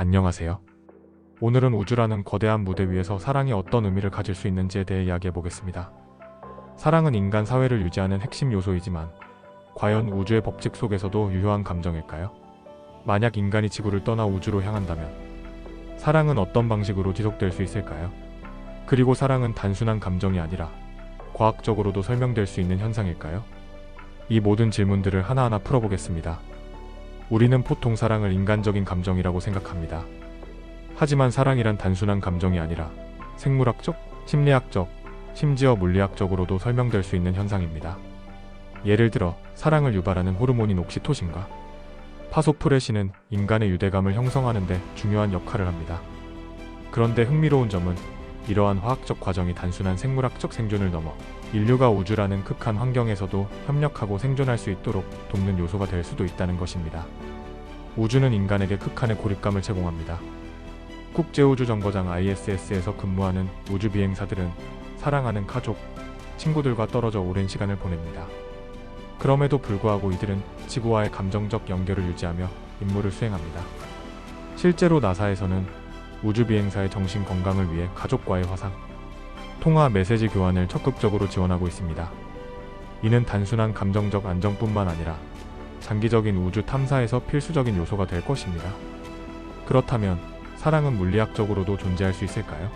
안녕하세요. 오늘은 우주라는 거대한 무대 위에서 사랑이 어떤 의미를 가질 수 있는지에 대해 이야기해 보겠습니다. 사랑은 인간 사회를 유지하는 핵심 요소이지만 과연 우주의 법칙 속에서도 유효한 감정일까요? 만약 인간이 지구를 떠나 우주로 향한다면 사랑은 어떤 방식으로 지속될 수 있을까요? 그리고 사랑은 단순한 감정이 아니라 과학적으로도 설명될 수 있는 현상일까요? 이 모든 질문들을 하나하나 풀어보겠습니다. 우리는 보통 사랑을 인간적인 감정이라고 생각합니다. 하지만 사랑이란 단순한 감정이 아니라 생물학적, 심리학적, 심지어 물리학적으로도 설명될 수 있는 현상입니다. 예를 들어 사랑을 유발하는 호르몬인 옥시토신과 파소프레신은 인간의 유대감을 형성하는 데 중요한 역할을 합니다. 그런데 흥미로운 점은 이러한 화학적 과정이 단순한 생물학적 생존을 넘어 인류가 우주라는 극한 환경에서도 협력하고 생존할 수 있도록 돕는 요소가 될 수도 있다는 것입니다. 우주는 인간에게 극한의 고립감을 제공합니다. 국제우주정거장 ISS에서 근무하는 우주 비행사들은 사랑하는 가족, 친구들과 떨어져 오랜 시간을 보냅니다. 그럼에도 불구하고 이들은 지구와의 감정적 연결을 유지하며 임무를 수행합니다. 실제로 나사에서는 우주 비행사의 정신 건강을 위해 가족과의 화상, 통화 메시지 교환을 적극적으로 지원하고 있습니다. 이는 단순한 감정적 안정뿐만 아니라 장기적인 우주 탐사에서 필수적인 요소가 될 것입니다. 그렇다면 사랑은 물리학적으로도 존재할 수 있을까요?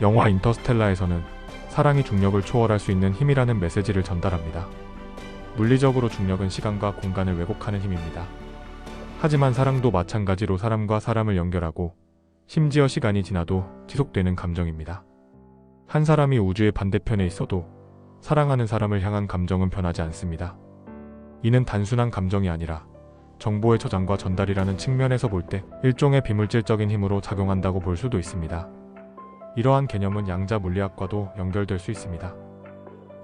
영화 인터스텔라에서는 사랑이 중력을 초월할 수 있는 힘이라는 메시지를 전달합니다. 물리적으로 중력은 시간과 공간을 왜곡하는 힘입니다. 하지만 사랑도 마찬가지로 사람과 사람을 연결하고 심지어 시간이 지나도 지속되는 감정입니다. 한 사람이 우주의 반대편에 있어도 사랑하는 사람을 향한 감정은 변하지 않습니다. 이는 단순한 감정이 아니라 정보의 저장과 전달이라는 측면에서 볼 때 일종의 비물질적인 힘으로 작용한다고 볼 수도 있습니다. 이러한 개념은 양자 물리학과도 연결될 수 있습니다.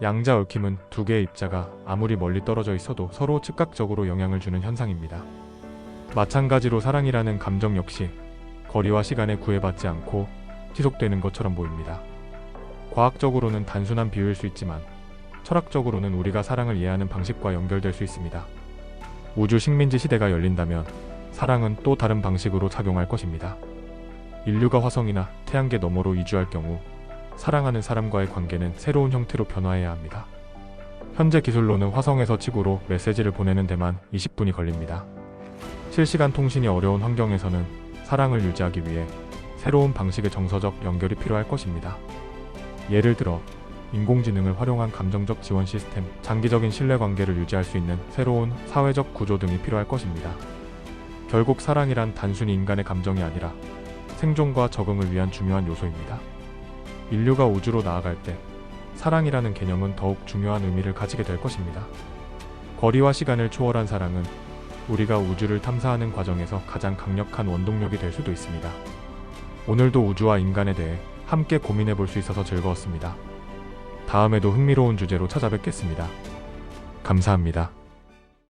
양자 얽힘은 두 개의 입자가 아무리 멀리 떨어져 있어도 서로 즉각적으로 영향을 주는 현상입니다. 마찬가지로 사랑이라는 감정 역시 거리와 시간에 구애받지 않고 지속되는 것처럼 보입니다. 과학적으로는 단순한 비유일 수 있지만 철학적으로는 우리가 사랑을 이해하는 방식과 연결될 수 있습니다. 우주 식민지 시대가 열린다면 사랑은 또 다른 방식으로 작용할 것입니다. 인류가 화성이나 태양계 너머로 이주할 경우 사랑하는 사람과의 관계는 새로운 형태로 변화해야 합니다. 현재 기술로는 화성에서 지구로 메시지를 보내는 데만 20분이 걸립니다. 실시간 통신이 어려운 환경에서는 사랑을 유지하기 위해 새로운 방식의 정서적 연결이 필요할 것입니다. 예를 들어 인공지능을 활용한 감정적 지원 시스템, 장기적인 신뢰관계를 유지할 수 있는 새로운 사회적 구조 등이 필요할 것입니다. 결국 사랑이란 단순히 인간의 감정이 아니라 생존과 적응을 위한 중요한 요소입니다. 인류가 우주로 나아갈 때 사랑이라는 개념은 더욱 중요한 의미를 가지게 될 것입니다. 거리와 시간을 초월한 사랑은 우리가 우주를 탐사하는 과정에서 가장 강력한 원동력이 될 수도 있습니다. 오늘도 우주와 인간에 대해 함께 고민해 볼 수 있어서 즐거웠습니다. 다음에도 흥미로운 주제로 찾아뵙겠습니다. 감사합니다.